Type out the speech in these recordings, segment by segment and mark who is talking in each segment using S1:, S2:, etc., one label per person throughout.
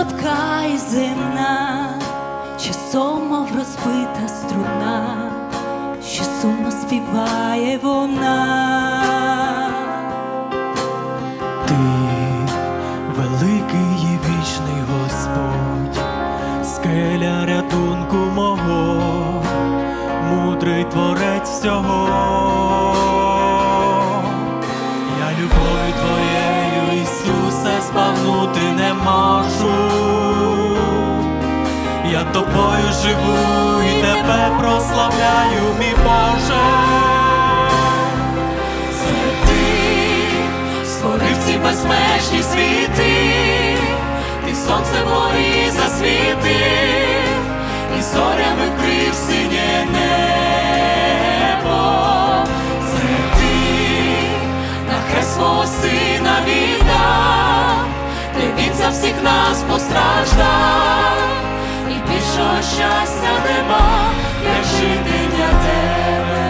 S1: Слабка і земна, часом мов розбита струна, що сумно співає вона.
S2: Ти великий і вічний Господь, скеля рятунку мого, мудрий творець всього. Я любов'ю твоєю, Ісусе, збагнути не тобою живу і тебе прославляю, мій Боже.
S1: Це ти створив ці безмежні світи, ти сонце мої засвітив, і зорями вкрив синє небо. Щастя нема, як жити для тебе.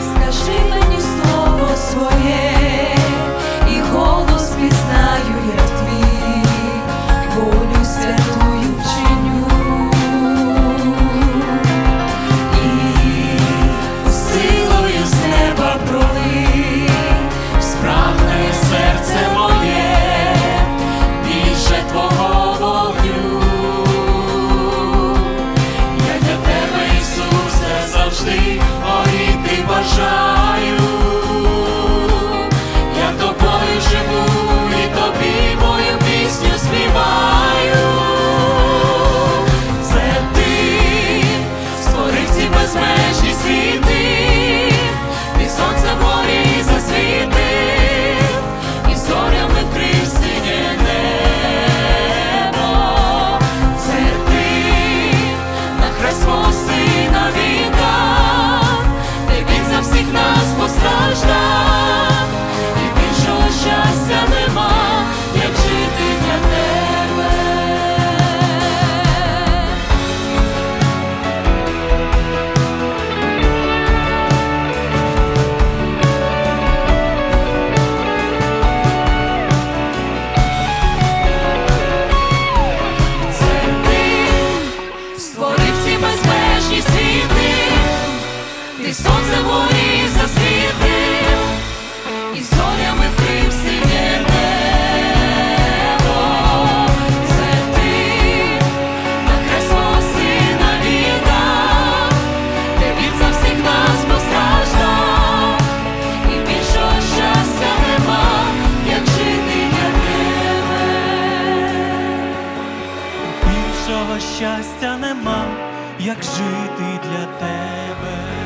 S1: Скажи мені слово своє, завжди горіти бажаю. Ти сонце вгорі засвітив, і зорями вкрив синє небо. Це ти на хрест свого сина віддав, де він за всіх нас постраждав, і більшого щастя нема, як жити для тебе.
S2: Більшого щастя нема, як жити для тебе.